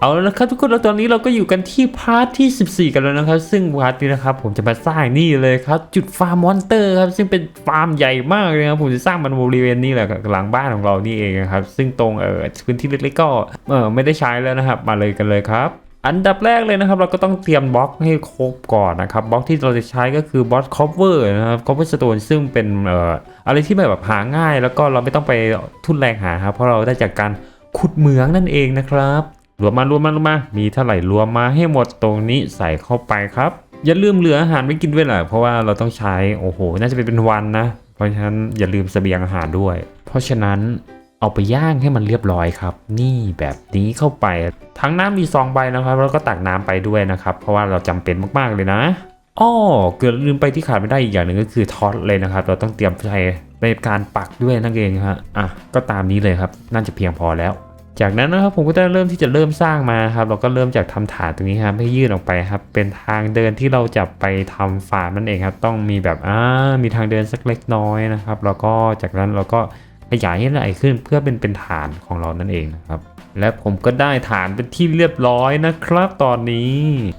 เอาแล้วนะครับทุกคนแล้วตอนนี้เราก็อยู่กันที่พาร์ทที่ 14 กันแล้วนะครับ ซึ่งพาร์ทนี้นะครับผมจะมาสร้างนี่เลยครับ จุดฟาร์มมอนเตอร์ครับซึ่งเป็นฟาร์มใหญ่มากเลยครับผมจะสร้างมันบริเวณนี้แหละหลังบ้านของเรานี่เองครับ ซึ่งตรงเออพื้นที่เล็กๆก็เออไม่ได้ใช้แล้วนะครับ มาเลยกันเลยครับอันดับแรกเลยนะครับเราก็ต้องเตรียมบล็อกให้ครบก่อนนะครับบล็อกที่เราจะใช้ก็คือบล็อกคอฟเวอร์นะครับคอฟเวอร์สโตนซึ่งเป็นเอ่ออะไรที่แบบหาง่าย แล้วก็เราไม่ต้องไปทุนแรงหาครับเพราะเราได้จากการขุดเหมืองนั่นเองนะครับ รวมมารวมมารวมมา มีเท่าไหร่รวมมาให้หมดตรงนี้ใส่เข้าไปครับ อย่าลืมเหลืออาหารไว้กินด้วยแหละเพราะว่าเราต้องใช้โอ้โห น่าจะเป็นเป็นวันนะ เพราะฉะนั้นอย่าลืมเสบียงอาหารด้วย เพราะฉะนั้นเอาไปย่างให้มันเรียบร้อยครับ นี่แบบนี้เข้าไปทั้งน้ำมีซองใบนะครับแล้วก็ตักน้ำไปด้วยนะครับ เพราะว่าเราจำเป็นมากๆเลยนะอ้อเกิดลืมไปที่ขาดไม่ได้อีกอย่างหนึ่งก็คือท็อตเลยนะครับ เราต้องเตรียมใช้ในการปักด้วยนั่นเองฮะอะก็ตามนี้เลยครับ น่าจะเพียงพอแล้ว จากนั้นนะครับผมก็จะเริ่มที่จะเริ่มสร้างมาครับ เราก็เริ่มจากทำฐานตรงนี้ครับให้ยื่นออกไปครับ เป็นทางเดินที่เราจะไปทำฟาร์มนั่นเองครับ ต้องมีแบบอ่ามีทางเดินสักเล็กน้อยนะครับ แล้วก็จากนั้นเราก็ขยายให้ใหญ่ขึ้นเพื่อเป็นเป็นฐานของเรานั่นเองนะครับและผมก็ได้ฐานเป็นที่เรียบร้อยนะครับตอนนี้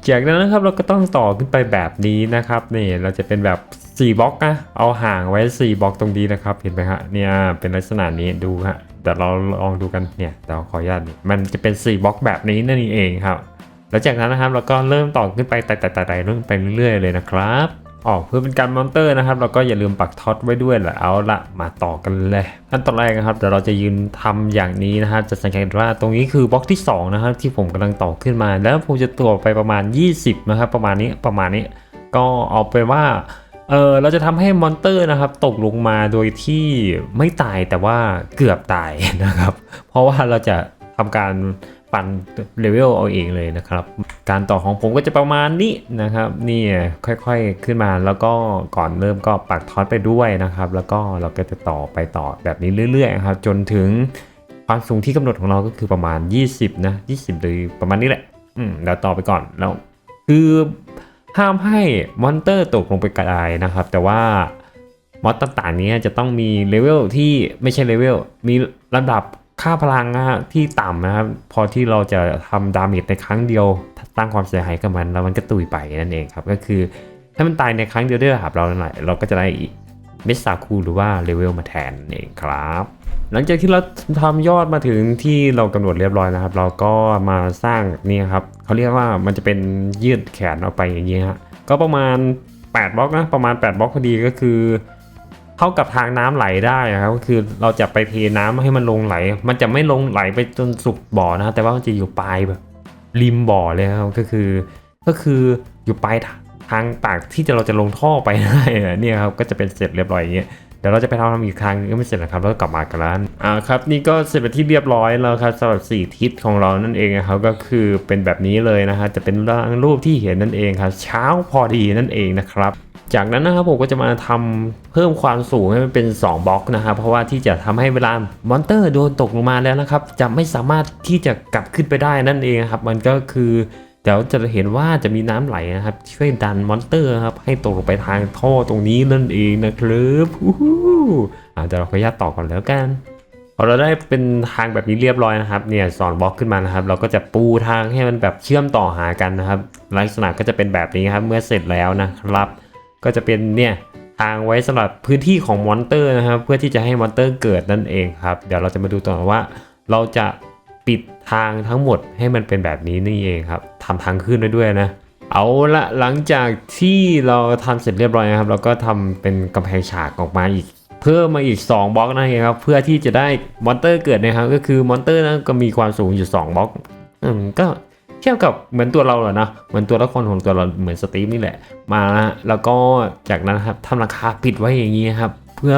จากนั้นนะครับเราก็ต้องต่อขึ้นไปแบบนี้นะครับนี่เราจะเป็นแบบ4บล็อกนะเอาห่างไว้4บล็อกตรงนี้นะครับเห็นไหมฮะเนี่ยเป็นลักษณะนี้ดูฮะ เดี๋ยวเราลองดูกันเนี่ยเดี๋ยวขออนุญาตนี่มันจะเป็น 4บล็อกแบบนี้นั่นเองครับ แล้วจากนั้นนะครับเราก็เริ่มต่อขึ้นไปไต่ๆๆๆเรื่อยไปเรื่อยๆเลยนะครับอ๋อเพื่อเป็นการมอนเตอร์นะครับเราก็อย่าลืมปักท็อตไว้ด้วยแหละเอาละมาต่อกันเลยขั้นตอนแรกนะครับเดี๋ยวเราจะยืนทำอย่างนี้นะครับจะสังเกตว่าตรงนี้คือบล็อกที่สองนะครับที่ผมกำลังต่อขึ้นมา แล้วผมจะตัวไปประมาณ 20 นะครับ ประมาณนี้ประมาณนี้ก็เอาไปว่า เออเราจะทำให้มอนเตอร์นะครับ ตกลงมาโดยที่ไม่ตายแต่ว่าเกือบตายนะครับ เพราะว่าเราจะทำการปั่นเลเวลเอาเองเลยนะครับ การต่อของผมก็จะประมาณนี้นะครับนี่ค่อยๆขึ้นมาแล้วก็ก่อนเริ่มก็ปักท็อตไปด้วยนะครับ แล้วก็เราก็จะต่อไปต่อแบบนี้เรื่อยๆครับ จนถึงความสูงที่กำหนดของเราก็คือประมาณ 20 นะ 20 หรือประมาณนี้แหละ อืมเดี๋ยวต่อไปก่อนแล้วคือ ห้ามให้มอนเตอร์ตกลงไปกระไดนะครับ แต่ว่ามอสต่างๆนี้จะต้องมีเลเวลที่ไม่ใช่เลเวลมีระดับค่าพลังนะฮะที่ต่ำนะครับ พอที่เราจะทำดาเมจในครั้งเดียวตั้งความเสียหายกับมันแล้วมันก็ตุยไปนั่นเองครับ ก็คือถ้ามันตายในครั้งเดียวด้วยระดับเราหน่อยเราก็จะได้ เมสซาคูหรือว่าเลเวลมาแทนนั่เองครับ หลังจากที่เราทำยอดมาถึงที่เรากำหนดเรียบร้อยนะครับ เราก็มาสร้างนี่ครับเขาเรียกว่ามันจะเป็นยืดแขนออกไปอย่างนี้ฮะก็ประมาณ 8บล็อกนะประมาณ 8บล็อกพอดีก็คือเท่ากับทางน้ำไหลได้นะครับก็คือเราจะไปเทน้ำให้มันลงไหล มันจะไม่ลงไหลไปจนสุดบ่อนะแต่ว่ามันจะอยู่ปลายแบบริมบ่อเลยครับก็คือ ก็คืออยู่ปลาย ทางปากที่จะเราจะลงท่อไปได้เนี่ยครับก็จะเป็นเสร็จเรียบร้อยอย่างเงี้ยเดี๋ยวเราจะไปทำอีกครั้งก็ไม่เสร็จนะครับแล้วก็กลับมากันแล้วอ่าครับนี่ก็เสร็จเป็นที่เรียบร้อยแล้วครับสำหรับสี่ทิศของเรานั่นเองนะครับก็คือเป็นแบบนี้เลยนะฮะจะเป็นร่างรูปที่เห็นนั่นเองครับเช้าพอดีนั่นเองนะครับจากนั้นนะครับผมก็จะมาทำเพิ่มความสูงให้มันเป็น 2บล็อกนะครับเพราะว่าที่จะทำให้เวลามอนเตอร์โดนตกลงมาแล้วนะครับ จะไม่สามารถที่จะกลับขึ้นไปได้นั่นเองครับ มันก็คือ ดี๋ยวจะเห็นว่าจะมีน้ำไหลนะครับ ช่วยดันมอนเตอร์ครับ ให้ตกลงไปทางท่อตรงนี้นั่นเองนะครับอู้หูอาเดี๋ยวเราขออนุญาตต่อก่อนแล้วกันพอเราได้เป็นทางแบบนี้เรียบร้อยนะครับ เนี่ยสอนบล็อกขึ้นมานะครับ เราก็จะปูทางให้มันแบบเชื่อมต่อหากันนะครับ ลักษณะก็จะเป็นแบบนี้ครับ เมื่อเสร็จแล้วนะครับ ก็จะเป็นเนี่ยทางไว้สำหรับพื้นที่ของมอนเตอร์นะครับ เพื่อที่จะให้มอนเตอร์เกิดนั่นเองครับ เดี๋ยวเราจะมาดูต่อว่าเราจะ ปิดทางทั้งหมดให้มันเป็นแบบนี้นี่เองครับทำทางขึ้นไว้ด้วยนะ เอาละหลังจากที่เราทำเสร็จเรียบร้อยนะครับเราก็ทำเป็นกำแพงฉากออกมาอีกเพิ่มมาอีก 2บล็อกนั่นเองครับเพื่อที่จะได้มอนเตอร์เกิดนะครับก็คือมอนเตอร์นั้นก็มีความสูงอยู่ 2บล็อกอืมก็เทียบกับเหมือนตัวเราเหรอนะเหมือนตัวละครของตัวเราเหมือนสตีฟนี่แหละมาแล้วแล้วก็จากนั้นครับทำราคาปิดไว้อย่างนี้ครับ เพื่อ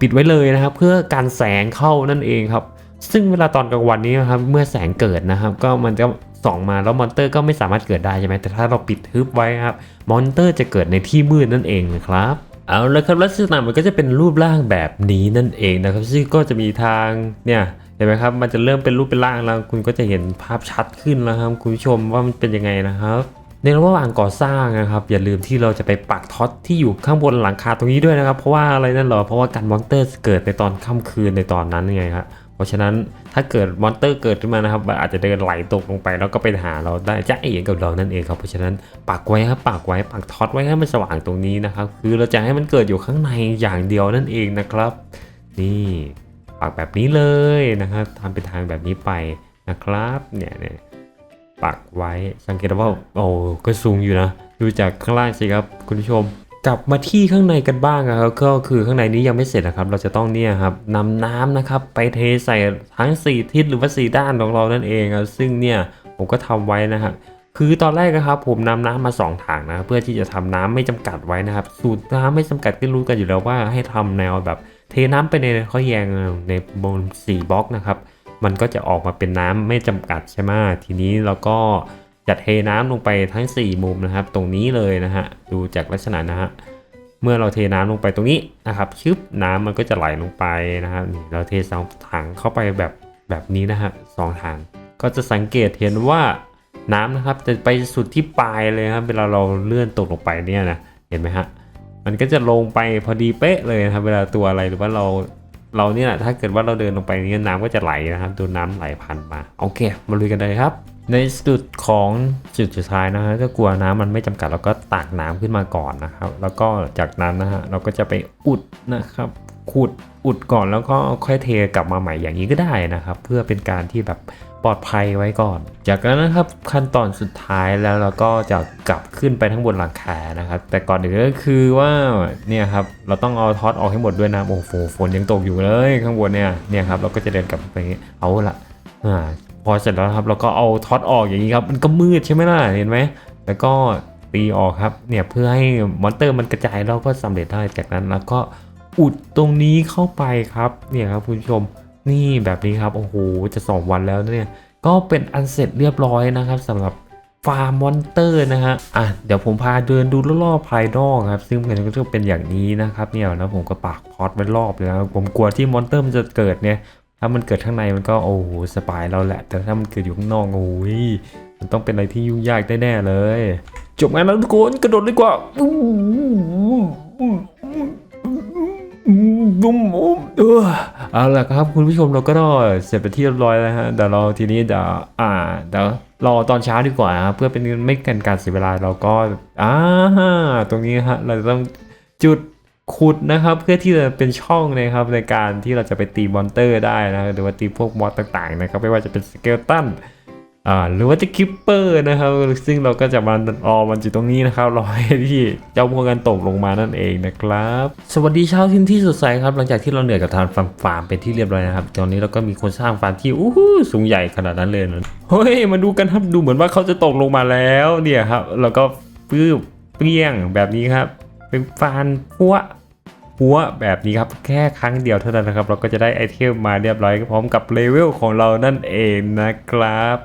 ปิดไว้เลยนะครับ เพื่อการแสงเข้านั่นเองครับ ซึ่งเวลาตอนกลางวันนี้นะครับเมื่อแสงเกิดนะครับ ก็มันจะส่องมาแล้วมอนเตอร์ก็ไม่สามารถเกิดได้ใช่ไหมแต่ถ้าเราปิดทึบไว้ครับมอนเตอร์จะเกิดในที่มืดนั่นเองนะครับเอาละครับลักษณะมันก็จะเป็นรูปร่างแบบนี้นั่นเองนะครับซึ่งก็จะมีทางเนี่ยเห็นไหมครับมันจะเริ่มเป็นรูปเป็นร่างแล้วคุณก็จะเห็นภาพชัดขึ้นแล้วครับคุณผู้ชมว่ามันเป็นยังไงนะครับในระหว่างก่อสร้างนะครับอย่าลืมที่เราจะไปปักท็อตที่อยู่ข้างบนหลังคาตรงนี้ด้วยนะครับ เพราะว่าอะไรนั่นเหรอเพราะว่าการมอนเตอร์เกิดในตอนค่ำคืนในตอนนั้นไงครับ เพราะฉะนั้นถ้าเกิดมอนเตอร์เกิดขึ้นมานะครับอาจจะเดินไหลตกลงไปแล้วก็ไปหาเราได้จะเอ๋กับเรานั่นเองครับเพราะฉะนั้นปักไว้ครับปักไว้ปักท็อตไว้ให้มันสว่างตรงนี้นะครับคือเราจะให้มันเกิดอยู่ข้างในอย่างเดียวนั่นเองนะครับ นี่ปักแบบนี้เลยนะครับทำเป็นทางแบบนี้ไปนะครับเนี่ยเนี่ยปักไว้สังเกตว่าโอ้ก็สูงอยู่นะ ดูจากข้างล่างสิครับคุณผู้ชม กลับมาที่ข้างในกันบ้างครับก็คือข้างในนี้ยังไม่เสร็จนะครับ เราจะต้องเนี่ยครับนำน้ำนะครับ ไปเทใส่ทั้ง 4 ทิศหรือว่า 4 ด้านของเรานั่นเองครับซึ่งเนี่ยผมก็ทำไว้นะครับคือตอนแรกนะครับผมนำน้ำมาสองถังนะเพื่อที่จะทำน้ำไม่จำกัดไว้นะครับ สูตรน้ำไม่จำกัดก็รู้กันอยู่แล้วว่าให้ทำแนวแบบ เทน้ำไปในข้อแยงในบน4บล็อกนะครับ มันก็จะออกมาเป็นน้ำไม่จำกัดใช่ไหมทีนี้เราก็ จะเทน้ำลงไปทั้ง 4 มุมนะครับ ตรงนี้เลยนะฮะดูจากลักษณะนะฮะเมื่อเราเทน้ำลงไปตรงนี้นะครับชึบน้ำมันก็จะไหลลงไปนะครับนี่เราเทสองถังเข้าไปแบบแบบนี้นะฮะสองถังก็จะสังเกตเห็นว่าน้ำนะครับจะไปสุดที่ปลายเลยครับเวลาเราเลื่อนตกลงไปเนี่ยนะเห็นไหมฮะมันก็จะลงไปพอดีเป๊ะเลยนะครับเวลาตัวอะไรหรือว่าเราเราเนี่ยถ้าเกิดว่าเราเดินลงไปเนี่ยน้ำก็จะไหลนะครับดูน้ำไหลผ่านมาโอเค มาลุยกันเลยครับ ในจุดของจุดสุดท้ายนะฮะถ้ากลัวน้ำมันไม่จำกัดเราก็ตักน้ำขึ้นมาก่อนนะครับ แล้วก็จากนั้นนะฮะเราก็จะไปอุดนะครับขุดอุดก่อนแล้วก็ค่อยเทกลับมาใหม่อย่างนี้ก็ได้นะครับ เพื่อเป็นการที่แบบปลอดภัยไว้ก่อน จากนั้นนะครับขั้นตอนสุดท้ายแล้วเราก็จะกลับขึ้นไปทั้งบนหลังคานะครับ แต่ก่อนอื่นก็คือว่าเนี่ยครับเราต้องเอาท็อตออกให้หมดด้วยนะโอ้โหฝนยังตกอยู่เลยข้างบนเนี่ยเนี่ยครับเราก็จะเดินกลับไปอย่างนี้เอาละอ่า อเสร็จแล้วครับเราก็เอาท็อตออกอย่างนี้ครับมันก็มืดใช่ไหมล่ะเห็นไหมแล้วก็ตีออกครับเนี่ยเพื่อให้มอนเตอร์มันกระจายเราก็สำเร็จได้จากนั้นแล้วก็อุดตรงนี้เข้าไปครับเนี่ยครับคุณผู้ชมนี่แบบนี้ครับโอ้โหจะสองวันแล้วเนี่ยก็เป็นอันเสร็จเรียบร้อยนะครับสำหรับฟาร์มมอนเตอร์นะฮะอะเดี๋ยวผมพาเดินดูรอบๆภายนอกครับ ซึ่งมันก็จะเป็นอย่างนี้นะครับเนี่ยแล้วผมก็ปากพอดไว้รอบเลยนะครับผมกลัวที่มอนเตอร์มันจะเกิดเนี่ย ถ้ามันเกิดข้างในมันก็โอ้โหสบายเราแหละ แต่ถ้ามันเกิดอยู่ข้างนอกโอ้ยมันต้องเป็นอะไรที่ยุ่งยากแน่ๆเลย จบงานแล้วทุกคนกระโดดดีกว่าบุ้มบุ้มเออเอาล่ะครับคุณผู้ชมเราก็ได้เสร็จไปที่เรียบร้อยแล้วฮะเดี๋ยวเราทีนี้เดี๋ยวอ่าเดี๋ยวรอตอนเช้าดีกว่าครับเพื่อเป็นไม่กันการเสียเวลาเราก็อ่าตรงนี้ฮะเราต้องจุด ขุดนะครับเพื่อที่จะเป็นช่องนะครับในการที่เราจะไปตีมอนเตอร์ได้นะหรือว่าตีพวกมอสต่างๆนะครับไม่ว่าจะเป็นสเกลตันอ่าหรือว่าจะคิปเปอร์นะครับซึ่งเราก็จะมารอมันอยู่ตรงนี้นะครับรอให้ที่เจ้าพวกกันตกลงมานั่นเองนะครับ สวัสดีเช้าที่ที่สดใสครับ หลังจากที่เราเหนื่อยกับทางฟาร์มฟาร์มเป็นที่เรียบร้อยนะครับ ตอนนี้เราก็มีคนสร้างฟาร์มที่อู้หูสูงใหญ่ขนาดนั้นเลยนะเฮ้ยมาดูกันครับดูเหมือนว่าเขาจะตกลงมาแล้วเนี่ยครับแล้วก็ปื้บเปี้ยงแบบนี้ครับเป็นฟานพัว หัวแบบนี้ครับแค่ครั้งเดียวเท่านั้นนะครับ เราก็จะได้ไอเทมมาเรียบร้อยพร้อมกับเลเวลของเรานั่นเองนะครับ